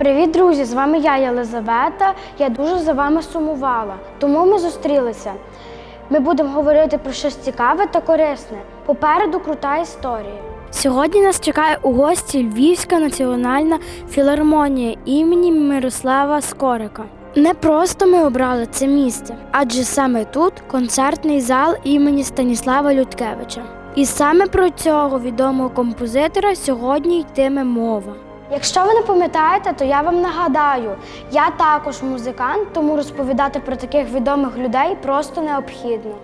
Привіт, друзі! З вами я, Єлизавета. Я дуже за вами сумувала, тому ми зустрілися. Ми будемо говорити про щось цікаве та корисне. Попереду крута історія. Сьогодні нас чекає у гості Львівська національна філармонія імені Мирослава Скорика. Не просто ми обрали це місце, адже саме тут концертний зал імені Станіслава Людкевича. І саме про цього відомого композитора сьогодні йтиме мова. Якщо ви не пам'ятаєте, то я вам нагадаю, я також музикант, тому розповідати про таких відомих людей просто необхідно.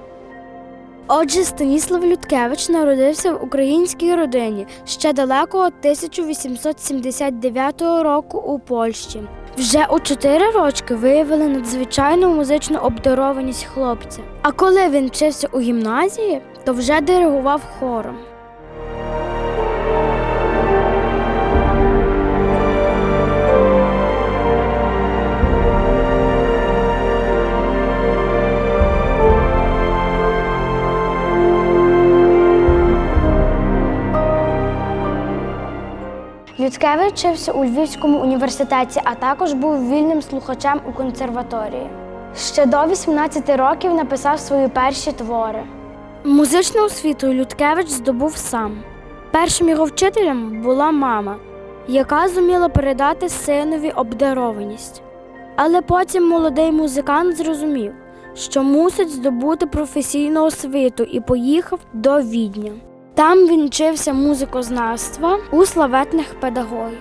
Отже, Станіслав Людкевич народився в українській родині ще далекого 1879 року у Польщі. Вже у чотири рочки виявили надзвичайну музичну обдарованість хлопця. А коли він вчився у гімназії, то вже диригував хором. Людкевич вчився у Львівському університеті, а також був вільним слухачем у консерваторії. Ще до 18 років написав свої перші твори. Музичну освіту Людкевич здобув сам. Першим його вчителем була мама, яка зуміла передати синові обдарованість. Але потім молодий музикант зрозумів, що мусить здобути професійну освіту і поїхав до Відня. Там він вчився музикознавства у славетних педагогів.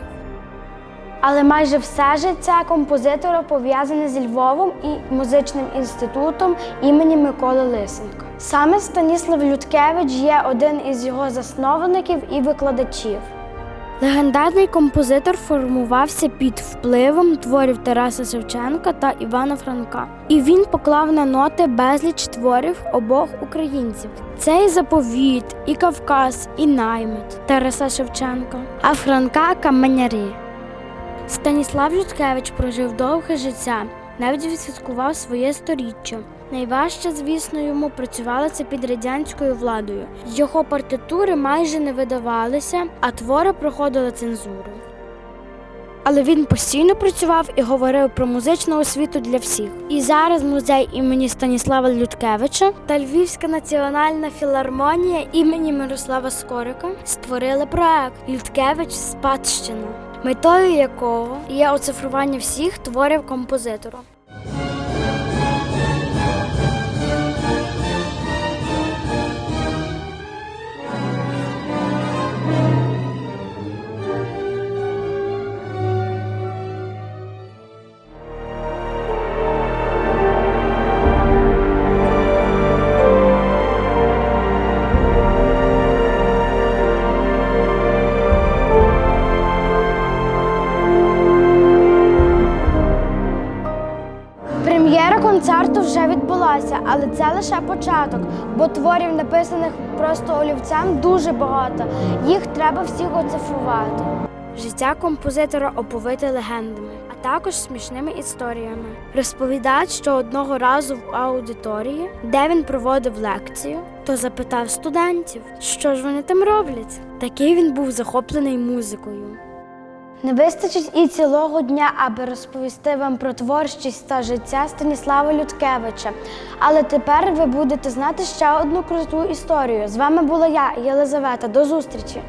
Але майже все життя композитора пов'язане зі Львовом і музичним інститутом імені Миколи Лисенка. Саме Станіслав Людкевич є один із його засновників і викладачів. Легендарний композитор формувався під впливом творів Тараса Шевченка та Івана Франка. І він поклав на ноти безліч творів обох українців. Це і заповіт, і Кавказ, і наймит Тараса Шевченка, а Франка Каменярі. Станіслав Людкевич прожив довге життя, навіть відсвяткував своє сторіччя. Найважче, звісно, йому працювалося під радянською владою. Його партитури майже не видавалися, а твори проходили цензуру. Але він постійно працював і говорив про музичну освіту для всіх. І зараз музей імені Станіслава Людкевича та Львівська національна філармонія імені Мирослава Скорика створили проект Людкевич Спадщина, метою якого є оцифрування всіх творів композитора. Концерту вже відбулася, але це лише початок, бо творів, написаних просто олівцем, дуже багато. Їх треба всіх оцифрувати. Життя композитора оповите легендами, а також смішними історіями. Розповідають, що одного разу в аудиторії, де він проводив лекцію, то запитав студентів, що ж вони там роблять. Такий він був захоплений музикою. Не вистачить і цілого дня, аби розповісти вам про творчість та життя Станіслава Людкевича. Але тепер ви будете знати ще одну круту історію. З вами була я, Єлизавета. До зустрічі!